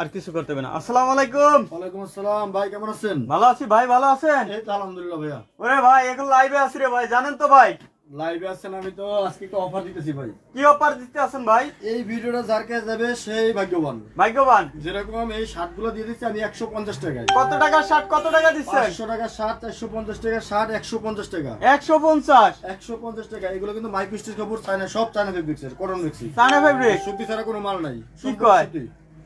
আর কিছু করতে হবে না। আসসালামু আলাইকুম। ওয়ালাইকুম আসসালাম। ভাই কেমন আছেন? ভালো আছি ভাই ভালো আছেন? এই তো আলহামদুলিল্লাহ ভাইয়া। ওরে ভাই এখন লাইভে আছি রে ভাই জানেন তো ভাই? লাইভে আছেন আমি তো আজকে একটা অফার দিতেছি ভাই। কি অফার দিতে আছেন ভাই? এই ভিডিওটা যার কাছে যাবে সেই ভাগ্যবান। ভাগ্যবান। যেরকম এই শার্টগুলো দিয়ে দিচ্ছি আমি একশো পঞ্চাশ টাকায়। কত টাকা শার্ট কত টাকা দিচ্ছেন? পাঁচশো টাকা শার্ট চারশো পঞ্চাশ টাকা শার্ট একশো পঞ্চাশ টাকা। একশো পঞ্চাশ? একশো পঞ্চাশ টাকা এগুলো কিন্তু মাইক্রো স্টিচ কাপড় চায়না সব চায়না ফেব্রিক্সের করন মিক্সি চায়না fabric? সুতি ছাড়া কোনো মাল নাই। কি কয়?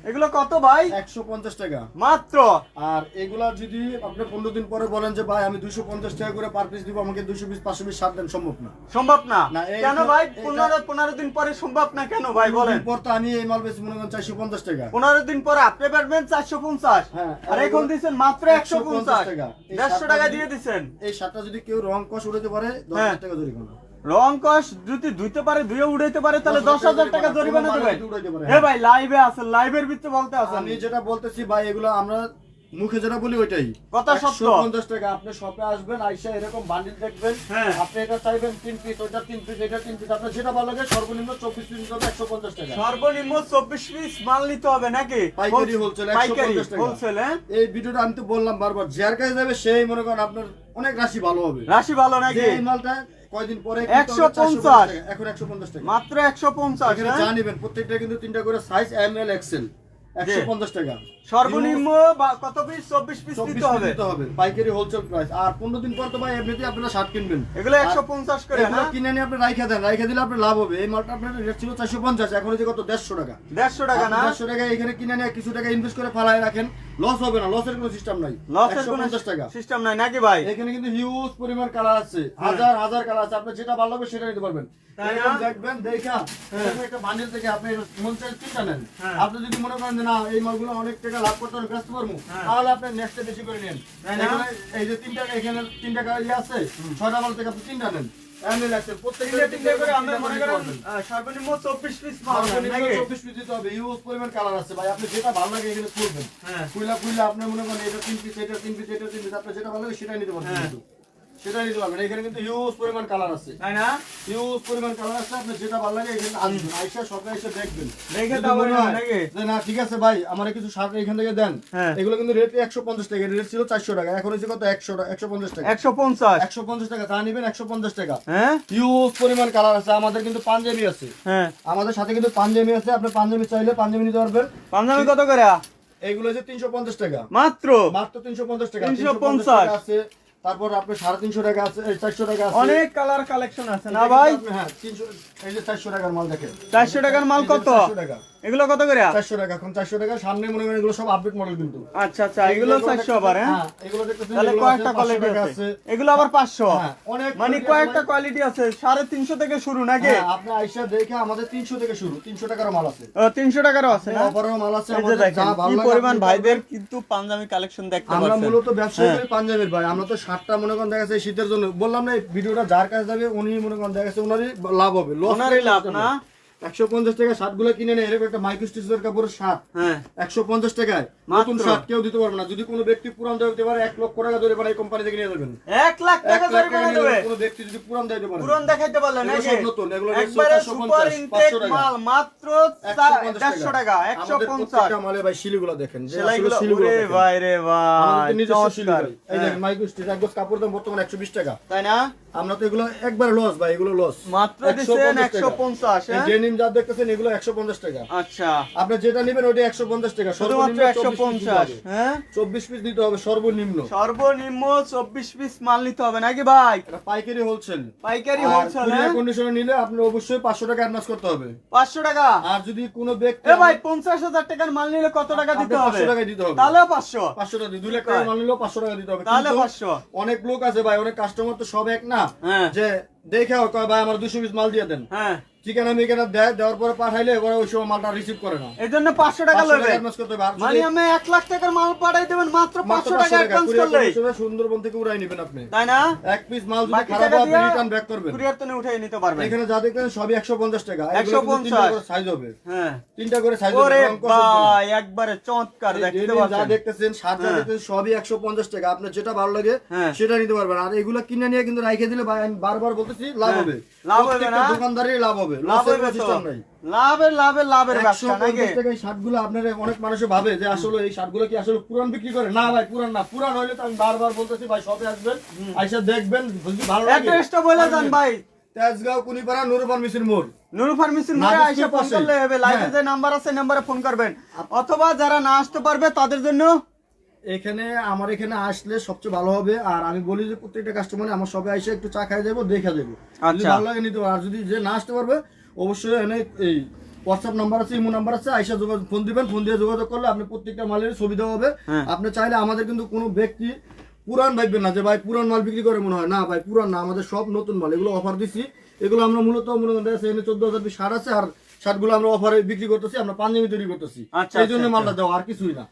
এগুলো কত ভাই? একশো পঞ্চাশ টাকা। মাত্র? আর এগুলা যদি আপনি পনেরো দিন পরে বলেন যে ভাই আমি দুশো পঞ্চাশ টাকা করে পার পিস দিব আমাকে দুশো পিস পাঁচশো পিস শার্ট দেন সম্ভব না। সম্ভব না? কেন ভাই? পনেরো পনেরো দিন পরে সম্ভব না কেন ভাই? বলেন। পর তো আমি এই মাল বেশি মনে করেন চারশো পঞ্চাশ টাকা। পনেরো দিন পরে আপনি পারবেন চারশো পঞ্চাশ। হ্যাঁ, আর এখন দিচ্ছেন মাত্র একশো পঞ্চাশ টাকা। দেড়শো টাকা দিয়ে দিচ্ছেন। এই শার্টটা যদি কেউ রং কষ উড়াতে পারে দশ হ্যাঁ। টাকা জরিমানা রং কস যদি ধুইতে পারে ধুয়ে উড়াইতে পারে তাহলে দশ হাজার টাকা জরিমানা কোনো দেবেন। মানে হে ভাই লাইভে আছেন লাইভের ভিতরে বলতে আছেন। আমি যেটা বলতেছি ভাই এগুলো আমরা মুখে যেটা বলি ওইটাই। কথা সত্য। পঞ্চাশ টাকা আপনি শপে আসবেন আইসা এরকম বান্ডিল দেখবেন। হ্যাঁ। আপনি এটা চাইবেন তিন পিস ওইটা তিন পিস এটা তিন পিস আপনার যেটা ভালো লাগে সর্বনিম্ন চব্বিশ পিস হবে একশো পঞ্চাশ টাকা। সর্বনিম্ন চব্বিশ পিস মাল নিতে হবে নাকি? পাইকারি wholesale, 150 পাইকারি হোলসেল হ্যাঁ? এই ভিডিওটা আমি তো বললাম বারবার যার কাছে যাবে সেই মনে করেন আপনার অনেক রাশি ভালো হবে। রাশি ভালো নাকি? এই মালটা কয়দিন পরে 150 টাকা, এখন একশো পঞ্চাশ টাকা। মাত্র এখানে যা নিবেন প্রত্যেকটা কিন্তু তিনটা করে সাইজ এম এল এক্সেল একশো পঞ্চাশ টাকা। সর্বনিম্ন কত পিস চব্বিশ পিস নিতে হবে। দিতে হবে পাইকারি হোলসেল প্রাইস আর পনেরো দিন পর তো ভাই এমনিতেই আপনারা শার্ট কিনবেন। এগুলো আর একশো পঞ্চাশ করে না কিনে নিয়ে আপনি রাইখা দেন রাইখা দিলে আপনার লাভ হবে। এই মালটা আপনার রেট ছিল এখন কত? টাকা। দেড়শো টাকা না? টাকা এখানে কিনে নিয়ে কিছু টাকা ইনভেস্ট করে ফালাই রাখেন। লস হবে না লসের কোনো সিস্টেম নাই। লসের কোনো টাকা। সিস্টেম নাই নাকি ভাই? এখানে কিন্তু হিউজ পরিমাণ কালার আছে। হাজার হাজার কালার আছে। আপনি যেটা ভালো লাগবে সেটা নিতে পারবেন। দেখবেন দেখা একটা বান্ডিল থেকে আপনি মন চাই তিনটা নেন হ্যাঁ। আপনি যদি মনে করেন যে না এই মালগুলো অনেক টাকা লাভ করতে আমি ব্যস্ত পারব হ্যাঁ। তাহলে আপনি নেক্সটে বেশি করে নেন। এই যে তিনটা এখানে তিনটা কালার ইয়ে আছে ছয়টা মাল থেকে আপনি তিনটা নেন। মনে সর্বনিম্ন চব্বিশ পিস চব্বিশ নেন সর্বনিম্ন নাকি? 24 পিস দিতে হবে ইউজ পরিমাণ কালার আছে। ভাই আপনি যেটা ভালো লাগে এখানে খুলবেন। হ্যাঁ। আপনি মনে করেন এটা তিন পিস এটা তিন পিস এটা তিন পিস আপনার যেটা ভালো লাগে সেটাই নিতে পারবেন হ্যাঁ। সেটাই নিতে পারবেন। এখানে কিন্তু হিউজ পরিমাণ কালার আছে। তাই না? হিউজ পরিমাণ কালার আছে আপনি যেটা ভালো লাগে এখানে আসবেন আইসা এসে দেখবেন। দেখে তারপরে হয়? যে না ঠিক আছে ভাই আমার কিছু শার্ট এখান থেকে দেন। হ্যাঁ। এগুলো কিন্তু রেট একশো পঞ্চাশ টাকা রেট ছিল চারশো টাকা এখন হচ্ছে কত? একশো একশো পঞ্চাশ টাকা। একশো পঞ্চাশ? একশো পঞ্চাশ টাকা তা নিবেন টাকা। হ্যাঁ? হিউজ পরিমাণ কালার আছে আমাদের কিন্তু পাঞ্জাবি আছে। হ্যাঁ। আমাদের সাথে কিন্তু পাঞ্জাবি আছে আপনি পাঞ্জাবি চাইলে পাঞ্জাবি নিতে পারবেন। পাঞ্জাবি কত করে? এইগুলো হচ্ছে তিনশো পঞ্চাশ টাকা। মাত্র? মাত্র তিনশো পঞ্চাশ টাকা। 350 350 টাকা আছে। তারপর আপনি সাড়ে তিনশো টাকা আছে চারশো টাকা আছে। অনেক কালার কালেকশন আছে না ভাই? হ্যাঁ তিনশো এই যে চারশো টাকার মাল দেখেন। চারশো টাকার মাল কত? টাকা। এগুলো কত করে? চারশো টাকা এখন চারশো টাকা। সামনে মনে করেন এগুলো সব আপডেট মডেল কিন্তু। আচ্ছা আচ্ছা এগুলো চারশো আবার হ্যাঁ? এগুলো দেখতেছেন তাহলে কয়েকটা কোয়ালিটি আছে। এগুলো আবার পাঁচশো? হ্যাঁ, অনেক মানে কয়েকটা কোয়ালিটি আছে সাড়ে তিনশো থেকে শুরু নাকি? হ্যাঁ, আপনি আইসা দেখে আমাদের তিনশো থেকে শুরু তিনশো টাকার মাল আছে। তিনশো টাকারও আছে না? অফারের মাল আছে আমাদের যা ভালো কি লাগে পরিমাণ ভাইদের কিন্তু পাঞ্জাবি কালেকশন দেখতে পাচ্ছেন। আমরা মূলত ব্যবসায়ী হ্যাঁ। করি পাঞ্জাবের ভাই আমরা তো সাতটা মনে করেন দেখা যাচ্ছে শীতের জন্য। বললাম না এই ভিডিওটা যার কাছে যাবে উনি মনে করেন দেখা যাচ্ছে ওনারই লাভ হবে loss ওনারই লাভ না? একশো পঞ্চাশ টাকা শার্টগুলো কিনে নেয় এরকম একটা মাইক্রো স্টিচের কাপড়ের শার্ট। হ্যাঁ। একশো পঞ্চাশ টাকায় নতুন শার্ট কেউ দিতে পারবে না। যদি কোনো ব্যক্তি পুরান দিতে পারে এক লক্ষ টাকা ধরে পারে এই কোম্পানি থেকে নিয়ে যাবেন। এক লাখ টাকা লাখ টাকা জরিমানা নিয়ে দেবে। কোনো ব্যক্তি যদি পুরান দিতে পারে পুরন দেখাইতে পারলেন এগুলো সব নতুন, এগুলো একবারে সুপার ইনটেক মাল মাত্র দেড়শো টাকা একশো আমাদের মালে ভাই শিলিগুলো দেখেন। যে আসলে শিলিগুলো ভাই রে ভাই তো নিজস্ব শিলি এই। দেখেন মাইক্রো স্টিচ এক কাপড় দাম বর্তমানে একশো বিশ টাকা। তাই না? আমরা তো এগুলো একবারে লস ভাই এগুলো লস মাত্র একশো পঞ্চাশ হ্যাঁ? ডেনিম যা দেখতেছেন এগুলো একশো পঞ্চাশ টাকা। আচ্ছা। আপনি যেটা নেবেন ওটা একশো পঞ্চাশ টাকা। শুধুমাত্র একশো পঞ্চাশ হ্যাঁ? চব্বিশ পিস দিতে হবে সর্বনিম্ন। সর্বনিম্ন চব্বিশ পিস মাল নিতে হবে নাকি ভাই? এটা পাইকারি হোলসেল পাইকারি হোলসেল হ্যাঁ? কন্ডিশনে নিলে আপনার অবশ্যই পাঁচশো টাকা অ্যাডভান্স করতে হবে। পাঁচশো টাকা? আর যদি কোনো ব্যক্তি এ ভাই পঞ্চাশ হাজার টাকার মাল নিলে কত টাকা দিতে হবে? পাঁচশো টাকা দিতে হবে। তাহলে পাঁচশো? পাঁচশো টাকা দুই লাখ টাকা মাল নিলেও পাঁচশো টাকা দিতে হবে। তাহলে কিন্তু পাঁচশো। অনেক লোক আছে ভাই অনেক কাস্টমার তো সব এক না। হ্যাঁ। যে দেখে কয় ভাই আমার দুশো পিস মাল দিয়ে দেন। হ্যাঁ। ঠিকানা মিকানা দেয় দেওয়ার পরে পাঠাইলে এবার ওই সময় মালটা রিসিভ করে না এই জন্য পাঁচশো টাকা 500 লইবে করতে হবে। মানে আমি এক লাখ টাকার মাল পাঠাই দেবেন মাত্র পাঁচশো টাকা অ্যাডভান্স করলে সুন্দরবন থেকে উড়াই নেবেন আপনি? তাই না? এক পিস মাল যদি খারাপ হয় আপনি রিটার্ন ব্যাক করবেন। কুরিয়ার তো উঠে নিতে পারবেন। এখানে যা দেখবেন সবই একশো পঞ্চাশ টাকা। 150 সাইজ হবে। হ্যাঁ। তিনটা করে সাইজ হবে ভাই একবারে চমৎকার দেখতে যা দেখতেছেন সাত যা হ্যাঁ। দেখতেছেন সবই একশো পঞ্চাশ টাকা। আপনার যেটা ভালো লাগে হ্যাঁ। সেটা নিতে পারবেন। আর এগুলো কিনে নিয়ে কিন্তু রাইখে দিলে ভাই আমি বারবার বলতেছি লাভ হ্যাঁ, হবে। লাভ হবে না? দোকানদারের লাভ হবে। হবে। লাভ লসের হইবে কোনো তো। সিস্টেম নাই। লাভের লাভের লাভের ব্যবসা নাকি? শার্টগুলো আপনার অনেক মানুষে ভাবে যে আসলে এই শার্টগুলো কি আসলে পুরান বিক্রি করে? না ভাই পুরান না। পুরান হইলে তো আমি বারবার বলতেছি ভাই শপে আসবেন আইসা দেখবেন যদি ভালো লাগে। অ্যাড্রেসটা বলে দেন ভাই। তেজগাঁও কুনিপাড়া নুরু ফার্মেসির মোড়। নুরু ফার্মেসির মোড়ে আইসা ফোন করলে হবে। লাইভে। যে নাম্বার আছে নাম্বারে ফোন করবেন। অথবা যারা না আসতে পারবে তাদের জন্য এখানে আমার এখানে আসলে সবচেয়ে ভালো হবে আর আমি বলি যে প্রত্যেকটা কাস্টমার আমার সবে এসে একটু চা খাই যাব দেখা যাব যদি। ভালো লাগে নিতে পারব। আর যদি যে না আসতে পারবে অবশ্যই এনে এই হোয়াটসঅ্যাপ নাম্বার আছে ইমো নাম্বার আছে আইসা যোগাযোগ ফোন দিবেন ফোন দিয়ে যোগাযোগ করলে আপনি প্রত্যেকটা মালের সুবিধা হবে হ্যাঁ। আপনি চাইলে আমাদের কিন্তু কোনো ব্যক্তি পুরান ভাববেন না যে ভাই পুরান মাল বিক্রি করে মনে হয়। না ভাই পুরান না আমাদের সব নতুন মাল এগুলো অফার দিচ্ছি এগুলো আমরা মূলত মনে করেন এখানে চোদ্দ হাজার পিস সার আছে আর শার্টগুলো আমরা অফারে বিক্রি করতেছি আমরা পাঞ্জাবি তৈরি করতেছি। আচ্ছা, এই জন্য আচ্ছা, মালটা দেওয়া আর কিছুই না।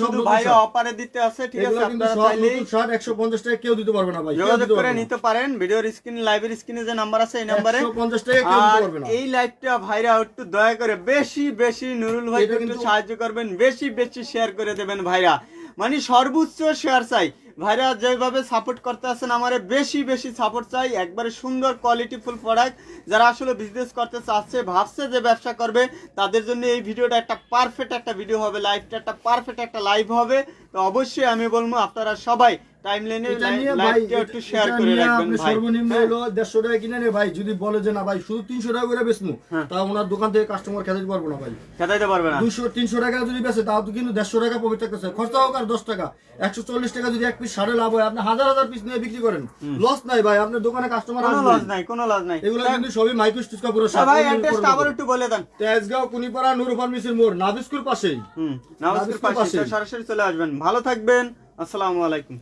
শুধু ভাই। অপারে দিতে আছে ঠিক আছে আপনারা নতুন শার্ট একশো পঞ্চাশ টাকা কেউ দিতে পারবে না ভাই যোগাযোগ করে নিতে পারেন ভিডিওর স্ক্রিনে লাইভের স্ক্রিনে যে নাম্বার আছে এই নাম্বারে 150 টাকা কেউ দিতে পারবে না। এই লাইভটা ভাইরা একটু দয়া করে বেশি বেশি নুরুল ভাই একটু সাহায্য করবেন বেশি বেশি শেয়ার করে দেবেন ভাইরা। মানে সর্বোচ্চ শেয়ার চাই। ভাইরা, যেভাবে সাপোর্ট করতে আছেন আমার বেশি বেশি সাপোর্ট চাই। একবারে সুন্দর কোয়ালিটি ফুল প্রোডাক্ট যারা আসলে বিজনেস করতে চাচ্ছে, ভাবছে যে ব্যবসা করবে, তাদের জন্য এই ভিডিওটা একটা পারফেক্ট একটা ভিডিও হবে লাইভটা একটা পারফেক্ট একটা লাইভ হবে। তো অবশ্যই আমি বলব, আপনারা সবাই টাইম লাইনে এটা নিয়ে ভাই, লাইভটা একটু শেয়ার করে রাখবেন ভাই। সর্বনিম্ন হ্যাঁ। হলো দেড়শো টাকা কিনে নে ভাই। যদি বলে যে না ভাই শুধু তিনশো টাকা করে বেচমু হ্যাঁ। ওনার দোকান থেকে কাস্টমার খেতে পারব না ভাই। খেতাইতে পারবে না। দুশো তিনশো টাকা যদি বেচে তাও তো কিন্তু দেড়শো টাকা প্রফিট থাকতেছে খরচা হোক আর দশ টাকা। একশো চল্লিশ টাকা যদি এক পিস সাড়ে লাভ হয় আপনি হাজার হাজার পিস নিয়ে বিক্রি করেন। লস নাই ভাই আপনার দোকানে কাস্টমার কোনো আসবে। লস নাই কোনো লস নাই। এগুলো কিন্তু সবই মাইক্রো স্টিচ কাপড়ের ভাই অ্যাড্রেসটা আবার একটু বলে দেন। তেজগাঁও কুনিপাড়া নুরু ফার্মেসির মোড় নাবিস্কুর পাশেই। হুম নাবিস্কুর পাশে পাশেই। সরাসরি চলে আসবেন। ভালো থাকবেন। আসসালামু আলাইকুম।